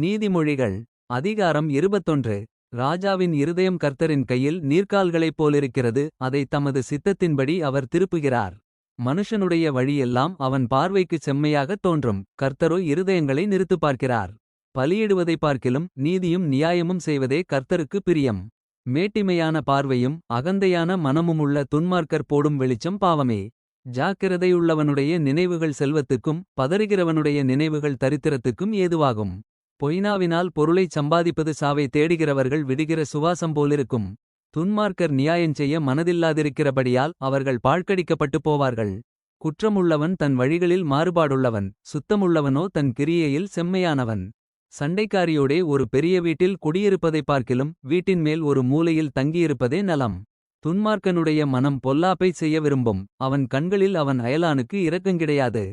நீதிமொழிகள் அதிகாரம் இருபத்தொன்று. ராஜாவின் இருதயம் கர்த்தரின் கையில் நீர்க்கால்களைப் போலிருக்கிறது அதை தமது சித்தத்தின்படி அவர் திருப்புகிறார். மனுஷனுடைய வழியெல்லாம் அவன் பார்வைக்குச் செம்மையாகத் தோன்றும் கர்த்தரோ இருதயங்களை நிறுத்துப் பார்க்கிறார். பலியிடுவதைப் பார்க்கிலும் நீதியும் நியாயமும் செய்வதே கர்த்தருக்கு பிரியம். மேட்டிமையான பார்வையும் அகந்தையான மனமுமுள்ள துன்மார்க்கர் போடும் வெளிச்சம் பாவமே. ஜாக்கிரதையுள்ளவனுடைய நினைவுகள் செல்வத்துக்கும் பதறுகிறவனுடைய நினைவுகள் தரித்திரத்துக்கும் ஏதுவாகும். பொய்னாவினால் பொருளைச் சம்பாதிப்பது சாவை தேடுகிறவர்கள் விடுகிற சுவாசம் போலிருக்கும். துன்மார்க்கர் நியாயஞ்செய்ய மனதில்லாதிருக்கிறபடியால் அவர்கள் பாழ்கடிக்கப்பட்டு போவார்கள். குற்றமுள்ளவன் தன் வழிகளில் மாறுபாடுள்ளவன் சுத்தமுள்ளவனோ தன் கிரியையில் செம்மையானவன். சண்டைக்காரியோடே ஒரு பெரிய வீட்டில் குடியிருப்பதைப் பார்க்கிலும் வீட்டின் மேல் ஒரு மூலையில் தங்கியிருப்பதே நலம். துன்மார்க்கனுடைய மனம் பொல்லாப்பைச் செய்ய விரும்பும் அவன் கண்களில் அவன் அயலானுக்கு இரக்கங்கிடையாது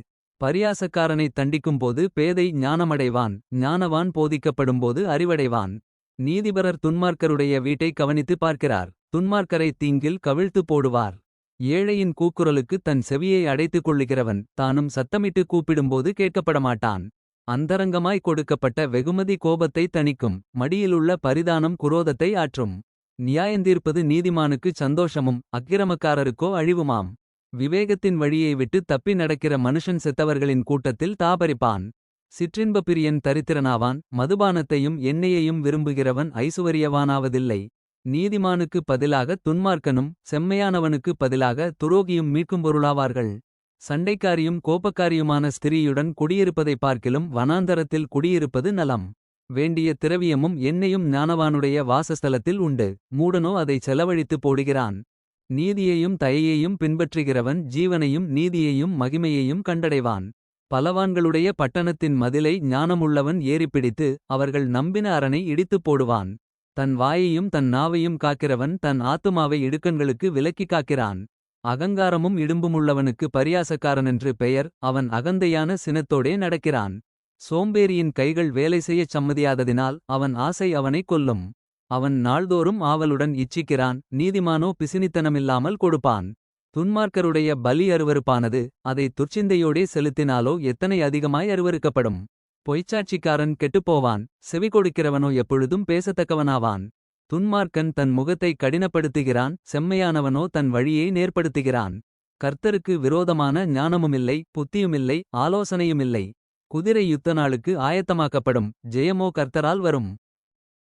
பரியாசக்காரனைத் தண்டிக்கும்போது பேதை ஞானமடைவான் ஞானவான் போதிக்கப்படும்போது அறிவடைவான். நீதிபரர் துன்மார்க்கருடைய வீட்டை கவனித்து பார்க்கிறார் துன்மார்க்கரை தீங்கில் கவிழ்த்து போடுவார். ஏழையின் கூக்குரலுக்கு தன் செவியை அடைத்துக் கொள்ளுகிறவன் தானும் சத்தமிட்டு கூப்பிடும்போது கேட்கப்படமாட்டான். அந்தரங்கமாய் கொடுக்கப்பட்ட வெகுமதி கோபத்தை தணிக்கும் மடியிலுள்ள பரிதானம் குரோதத்தை ஆற்றும். நியாயந்தீர்ப்பது நீதிமானுக்குச் சந்தோஷமும் அக்கிரமக்காரருக்கோ அழிவுமாம். விவேகத்தின் வழியை விட்டு தப்பி நடக்கிற மனுஷன் செத்தவர்களின் கூட்டத்தில் தாபரிப்பான். சிற்றின்ப பிரியன் தரித்திரனாவான். மதுபானத்தையும் எண்ணெயையும் விரும்புகிறவன் ஐசுவரியவானாவதில்லை. நீதிமானுக்கு பதிலாக துன்மார்க்கனும் செம்மையானவனுக்கு பதிலாக துரோகியும் மீட்கும் பொருளாவார்கள் சண்டைக்காரியும் கோபக்காரியுமான ஸ்திரீயுடன் குடியிருப்பதைப் பார்க்கிலும் வனாந்தரத்தில் குடியிருப்பது நலம். வேண்டிய திரவியமும் எண்ணெயும் ஞானவானுடைய வாசஸ்தலத்தில் உண்டு. மூடனோ அதை செலவழித்து போடுகிறான். நீதியையும் தயையையும் பின்பற்றுகிறவன் ஜீவனையும் நீதியையும் மகிமையையும் கண்டடைவான். பலவான்களுடைய பட்டணத்தின் மதிலை ஞானமுள்ளவன் ஏறிப்பிடித்து அவர்கள் நம்பின அரணை இடித்துப் போடுவான். தன் வாயையும் தன் நாவையும் காக்கிறவன் தன் ஆத்துமாவை இடுக்கண்களுக்கு விலக்கி காக்கிறான். அகங்காரமும் இடும்புமுள்ளவனுக்கு பரியாசக்காரனென்று பெயர் அவன் அகந்தையான சினத்தோடே நடக்கிறான். சோம்பேறியின் கைகள் வேலை செய்யச் சம்மதியாததினால் அவன் ஆசை அவனைக் கொல்லும். அவன் நாள்தோறும் ஆவலுடன் இச்சிக்கிறான் நீதிமானோ பிசினித்தனமில்லாமல் கொடுப்பான். துன்மார்க்கருடைய பலி அருவருப்பானது அதை துர்ச்சிந்தையோடே செலுத்தினாலோ எத்தனை அதிகமாய் அருவருக்கப்படும். பொய்ச்சாட்சிக்காரன் கெட்டுப்போவான் செவி கொடுக்கிறவனோ எப்பொழுதும் பேசத்தக்கவனாவான். துன்மார்க்கன் தன் முகத்தை கடினப்படுத்துகிறான் செம்மையானவனோ தன் வழியை நேர்ப்படுத்துகிறான் கர்த்தருக்கு விரோதமான ஞானமுமில்லை புத்தியுமில்லை ஆலோசனையுமில்லை. குதிரை யுத்த நாளுக்கு ஆயத்தமாக்கப்படும் ஜெயமோ கர்த்தரால் வரும்.